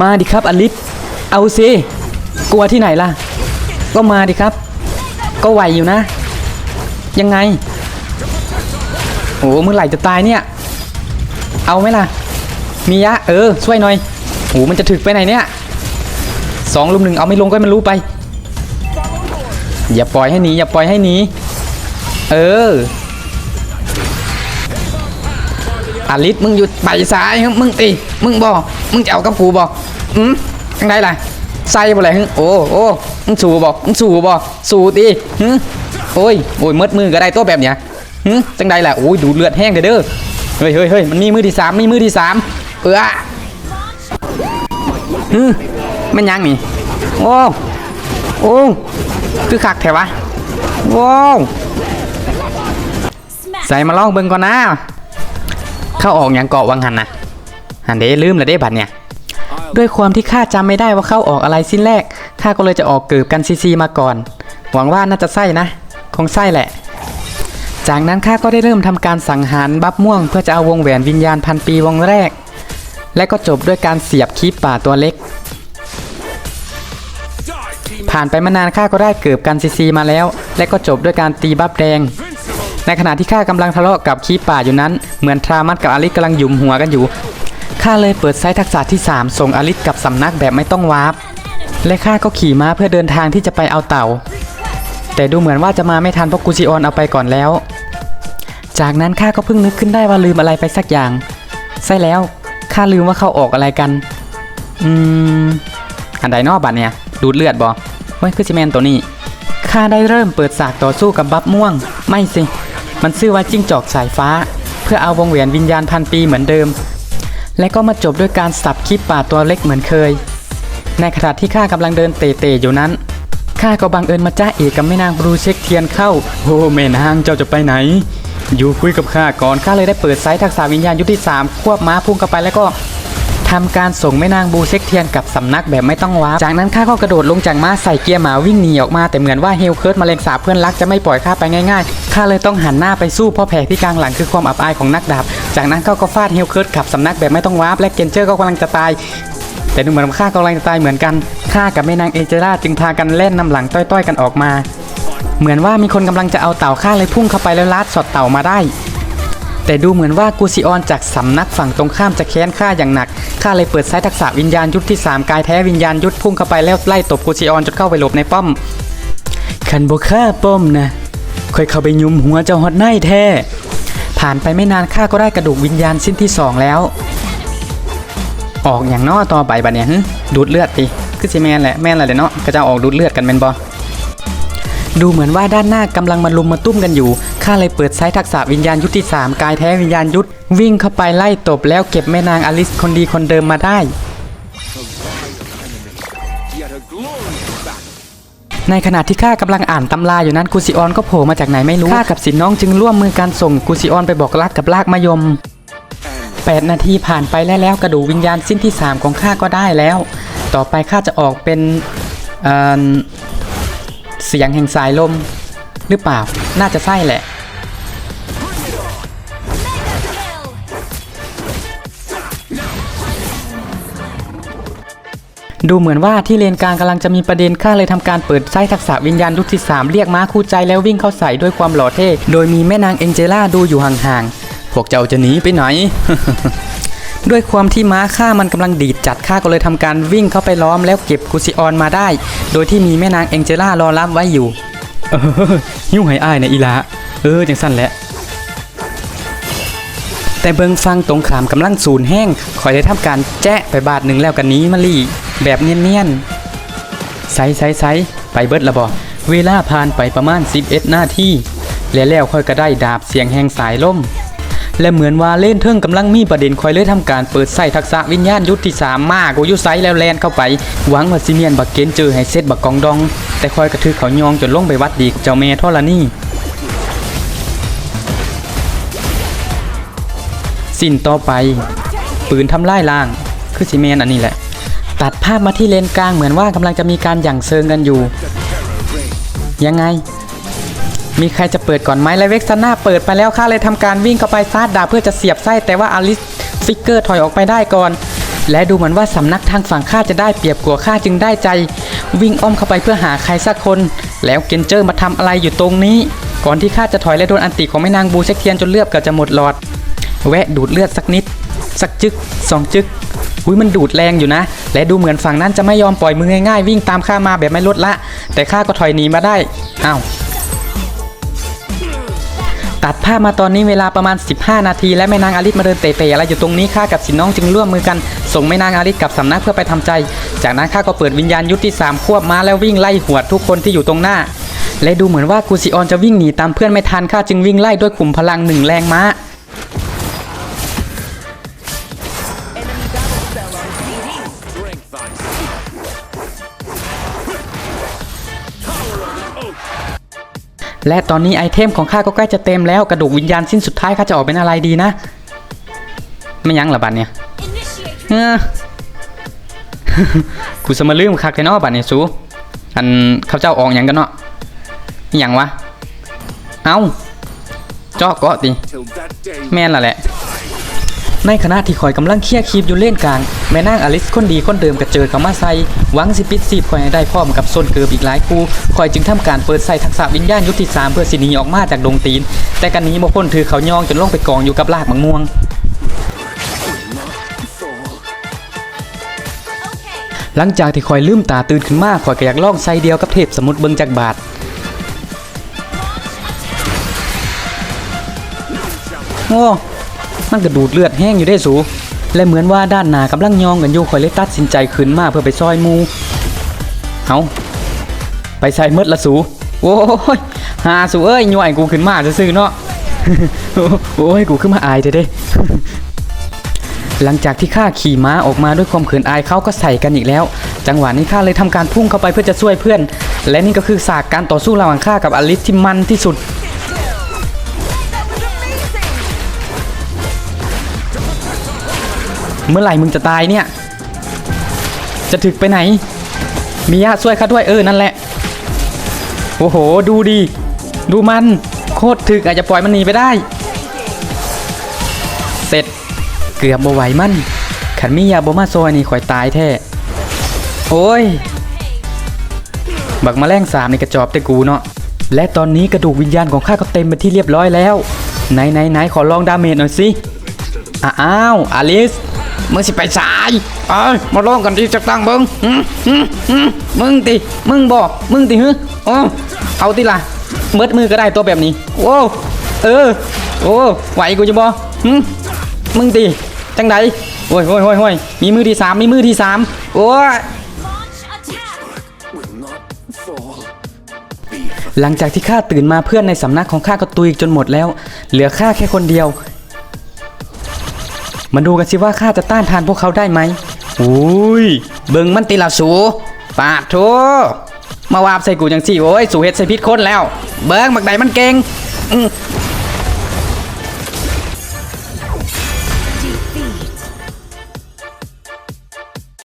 มาดิครับอลิสเอาสิกลัวที่ไหนล่ะ ก็มาดิครับ ก็ไหวอยู่นะ ยังไงโอ้เมื่อไหร่จะตายเนี่ย เอาไหมล่ะ มียะ เออ ช่วยหน่อยโอ้มันจะถึกไปไหนเนี่ยสองลุมหนึ่งเอาไม่ลงก็ไม่รู้ไป อย่าปล่อยให้หนีอย่าปล่อยให้หนีเอออลิสมึงหยุดไปซ้ายฮึมึงตีมึงบอก มึงจะเอากับกูบอกอืมยังไงล่ะใส่บ่อะไรฮึโอ้โอ้มึงสู้บอกมึงสู้บอกสู้ตีฮึโอ้ยโอ้ยมืดมือก็ได้ตัวแบบเนี้ยฮึจังใดล่ะโอ้ยดูเลือดแห้งเด้อเฮ้ยเฮ้ยเฮ้ยมันมีมือที่สามมีมือที่สามเออฮึมันยังนี่โอ้โอ้คือคักแถวะโว้ใส่มาลองเบิ่งก่อนนะเข้าออกอย่างเกาะวังหันนะ หันเด้ลืมเลยเด้บัดเนี่ย ด้วยความที่ข้าจำไม่ได้ว่าเข้าออกอะไรสิ้นแรกข้าก็เลยจะออกเกิบกันซีซีมาก่อน หวังว่าน่าจะไส้นะ คงไส้แหละ จากนั้นข้าก็ได้เริ่มทำการสังหารบับม่วง เพื่อจะเอาวงแหวนวิญญาณพันปีวงแรก และก็จบด้วยการเสียบคีปป่าตัวเล็ก ผ่านไปม่นานข้าก็ได้เกิบกันซีซีมาแล้ว และก็จบด้วยการตีบัฟแดงในขณะที่ข้ากำลังทะเลาะกับคีปป่าอยู่นั้น เหมือนทรามัดกับอาลิสกำลังหยุมหัวกันอยู่ ข้าเลยเปิดไซต์ทักษะที่ 3 ส่งอลิสกับสำนักแบบไม่ต้องวาร์ป และข้าก็ขี่ม้าเพื่อเดินทางที่จะไปเอาเต่า แต่ดูเหมือนว่าจะมาไม่ทันเพราะกูซิออนเอาไปก่อนแล้ว จากนั้นข้าก็เพิ่งนึกขึ้นได้ว่าลืมอะไรไปสักอย่าง ใช่แล้วข้าลืมว่าเข้าออกอะไรกัน อืม อันใดนอบัตเนี่ย ดูดเลือดบอเฮ้ยคือซิแมนตัวนี้ ข้าได้เริ่มเปิดฉากต่อสู้กับบัฟม่วง ไม่สิ มันชื่อว่าจิ้งจอกสายฟ้า เพื่อเอาวงแหวนวิญญาณพันปีเหมือนเดิม และก็มาจบด้วยการสับคลิปป่าตัวเล็กเหมือนเคย ในขณะที่ข้ากำลังเดินเตะๆอยู่นั้นข้าก็บังเอิญมาจ้าเอกกับแม่นางบรูเช็คเทียนเข้าโอ้แม่นางเจ้าจะไปไหน อยู่คุยกับข้าก่อนข้าเลยได้เปิดไซต์ทักษะวิญญาณยุทธที่3ควบม้าพุ่งเข้าไปแล้วก็ทำการส่งแม่นางบูเช็คเทียนกับสำนักแบบไม่ต้องว้าจากนั้นข้าก็กระโดดลงจากม้าใส่เกียร์หมาวิ่งหนีออกมาแต่เหมือนว่าเฮลเคิร์ดมาเลงสาเพื่อนรักจะไม่ปล่อยข้าไปง่ายๆข้าเลยต้องหันหน้าไปสู้เพราะแผลที่กลางหลังคือความอับอายของนักดาบ จากนั้นเขาก็ฟาดเฮลเคิร์ดขับสำนักแบบไม่ต้องวาร์ปและเกนเจอร์ก็กำลังจะตาย แต่ดูเหมือนว่าข้ากำลังจะตายเหมือนกันข้ากับแม่นางเอเจราจึงพากันเล่นนำหลังต้อยๆกันออกมา เหมือนว่ามีคนกำลังจะเอาเต่าข้าเลยพุ่งเข้าไปแล้วลัดสอดเต่ามาได้ แต่ดูเหมือนว่ากูซิออนจากสำนักฝั่งตรงข้ามจะแค้นข้าอย่างหนักข้าเลยเปิดไซต์ทักษะวิญญาณยุทธที่ 3 กายแท้วิญญาณยุทธพุ่งเข้าไปแล้วไล่ตบกูซิออนจนเข้าไปหลบในป้อมคันโบฆ่าป้อมนะค่อยเข้าไปยุมหัวเจ้าฮอตไนแท้ ผ่านไปไม่นานข้าก็ได้กระดูกวิญญาณสิ้นที่สองแล้ว ออกอย่างนอต่อไปบัดเนี่ยดูดเลือดติคือสิแมนแหละแม่นแหละเดี๋ยเนาะก็จะออกดูดเลือดกันเป็นบอดูเหมือนว่าด้านหน้ากำลังมาลุมมาตุ้มกันอยู่ ข้าเลยเปิดไซต์ทักษะวิญญาณยุทธที่3กายแท้วิญญาณยุทธวิ่งเข้าไปไล่ตบแล้วเก็บแม่นางอลิสคนดีคนเดิมมาได้ ในขณะที่ข้ากำลังอ่านตำราอยู่นั้นกูซิออนก็โผล่มาจากไหนไม่รู้ข้ากับสินน้องจึงร่วมมือกันส่งกูซิออนไปบอกรักกับลากมายม 8 นาทีผ่านไปแล้วแล้วกระดูวิญญาณสิ้นที่ 3 ของข้าก็ได้แล้ว ต่อไปข้าจะออกเป็นเเสียงแห่งสายลมหรือเปล่าน่าจะใช่แหละ ดูเหมือนว่าที่เลนกลางกำลังจะมีประเด็นข้าเลยทำการเปิดไส้ทักษะวิญญาณยุคที่ 3 เรียกม้าคู่ใจแล้ววิ่งเข้าใส่ด้วยความหล่อเท่ โดยมีแม่นางเอ็นเจล่าดูอยู่ห่างๆ พวกเจ้าจะหนีไปไหน ด้วยความที่ม้าข้ามันกำลังดีดจัดข้าก็เลยทำการวิ่งเข้าไปล้อมแล้วเก็บกุซิออนมาได้ โดยที่มีแม่นางเอ็นเจล่ารอรับไว้อยู่ เออหิ้วให้อ้ายในอีลาเออจังสั้นแหละแต่เบิงฟังตรงขามกำลังสูญแห้งคอยได้ทำการแจ้ไปบาทหนึ่งแล้วกันนี้มาลี่ แบบเนียนๆไซไซไซไปเบิดละบอเวลาผ่านไปประมาณ 11นาทีและแล้วค่อยก็ได้ดาบเสียงแห่งสายล่ม และเหมือนว่าเล่นเทิงกำลังมีประเด็นคอยเลยทำการเปิดใส่ทักษะวิญญาณยุทธที่สามมากกว่ยุไซแล้วแลนเข้าไป หวังว่าซิเมียนบักเกนเจอให้เซตบักกองดอง แต่คอยกระทือเขายองจนลงไปวัดดีกับเจ้าแม่ทอรานี่สิ้นต่อไป ปืนทำลายล่าง คือซีเมนอันนี้แหละ ตัดภาพมาที่เลนกลางเหมือนว่ากำลังจะมีการหยั่งเซิงกันอยู่ ยังไง มีใครจะเปิดก่อนไหมและเว็กซันนาเปิดไปแล้วข้าเลยทำการวิ่งเข้าไปซาดดาเพื่อจะเสียบไส้แต่ว่าอลิสฟิกเกอร์ถอยออกไปได้ก่อน และดูเหมือนว่าสำนักทางฝั่งข้าจะได้เปรียบกว่าข้าจึงได้ใจ วิ่งอ้อมเข้าไปเพื่อหาใครสักคน แล้วเกนเจอร์มาทำอะไรอยู่ตรงนี้ ก่อนที่ข้าจะถอยและโดนอันติของแม่นางบูเซ็กเทียนจนเลือดเกือบจะหมดหลอด แวะดูดเลือดสักนิด สักจึกสองจึกอุ้ยมันดูดแรงอยู่นะ และดูเหมือนฝั่งนั้นจะไม่ยอมปล่อยมือง่ายๆ วิ่งตามข้ามาแบบไม่ลดละ แต่ข้าก็ถอยหนีมาได้อ้าวตัดภาพมาตอนนี้เวลาประมาณ 15 นาที และแม่นางอาริสมาเดินเตะๆอะไรอยู่ตรงนี้ข้ากับสินน้องจึงร่วมมือกันส่งแม่นางอาริสกลับสำนักเพื่อไปทำใจ จากนั้นข้าก็เปิดวิญญาณยุทธที่สามควบม้าแล้ววิ่งไล่หวดทุกคนที่อยู่ตรงหน้า และดูเหมือนว่ากูซิออนจะวิ่งหนีตามเพื่อนไม่ทันข้าจึงวิ่งไล่ด้วยขุมพลังหนึ่งแรงม้า และตอนนี้ไอเทมของข้าก็ใกล้จะเต็มแล้วกระดูกวิญญาณสิ้นสุดท้ายข้าจะออกเป็นอะไรดีนะ ไม่ยั้งเหรอบัดเนี่ย Initiate เออกูสมาลืมคักเลยเนาะบัดเนี่ยสูอันเขาเจ้าออกหยังกันเนาะอหย่างวะ เอ้าเจาะเกาะติ till that day แม่นล่ะแหละ ในขณะที่คอยกำลังเคลียร์คีบอยู่เล่นกลาง แม่นางอลิสคนดีคนเดิมก็เจอเขามาใส่หวังสิปิดสีบคอยให้ได้พร้อมกับโซนเกิบอีกหลายคู่คอยจึงทำการเปิดใส่ทักษะวิญญาณยุทธที่สามเพื่อสินีออกมาจากดงตีน แต่กันนี้บ่พ้นถือเขายองจนลงไปกองอยู่กับรากมะม่วงหลังจากที่คอยลืมตาตื่นขึ้นมาคอยก็อยากล่องใส่เดียวกับเทพสมุทรเบิงจากบาท โอ้ มันกระดูดเลือดแห้งอยู่ได้สู และเหมือนว่าด้านหน้ากำลังยองกันอยู่คอยเลยตัดสินใจขึ้นมาเพื่อไปซอยมูเอาไปใส่เมดละสูโอ้ยหาสูเอ้ยย่อยกูขึ้นมาจะซื้อเนาะโอ้ยกูขึ้นมาอายเด้เด้หลังจากที่ข้าขี่ม้าออกมาด้วยความเขินอายเขาก็ใส่กันอีกแล้ว จังหวะนี้ข้าเลยทำการพุ่งเข้าไปเพื่อจะช่วยเพื่อน และนี่ก็คือฉากการต่อสู้ระหว่างข้ากับอลิสที่มันที่สุด เมื่อไหร่มึงจะตายเนี่ย จะถึกไปไหน มียะช่วยข้าด้วยเออนั่นแหละ โอ้โห ดูดี ดูมัน โคตรถึกอาจจะปล่อยมันหนีไปได้ เสร็จ เกือบบ่ไหวมัน ขันมียาบ่มาซอยนี่ข่อยตายแท้ โอ้ย บักมาแรงสามในกระจอบแต่กูเนาะ และตอนนี้กระดูกวิญญาณของข้าก็เต็มเป็นที่เรียบร้อยแล้ว ไหนไหนไหนขอลองดาเมจหน่อยสิ อ้าว อลิส มึงสิไปสายเอ้ยมาลองกันดิจักตังเบิ้งหึหึมึงติมึงบอกมึงติฮึโอ้เอาติล่ะเมิดมือก็ได้ตัวแบบนี้โอ้เออโอ้ไหวกูจะบอหึมึงติจังไดโอ้ยโอ้ยโอ้ยโอ้ยมีมือที่สามมีมือที่สามโอ้หลังจากที่ข้าตื่นมาเพื่อนในสำนักของข้าก็ตุยจนหมดแล้ว เหลือข้าแค่คนเดียว มาดูกันสิว่าข้าจะต้านทานพวกเขาได้ไหมอุ้ย เบิงมันตีละสูปาดโถมาวาบใส่กูจังสี่โอ้ย สูเฮ็ดใส่พิษคนแล้ว เบิงบักใดมันเก่งอื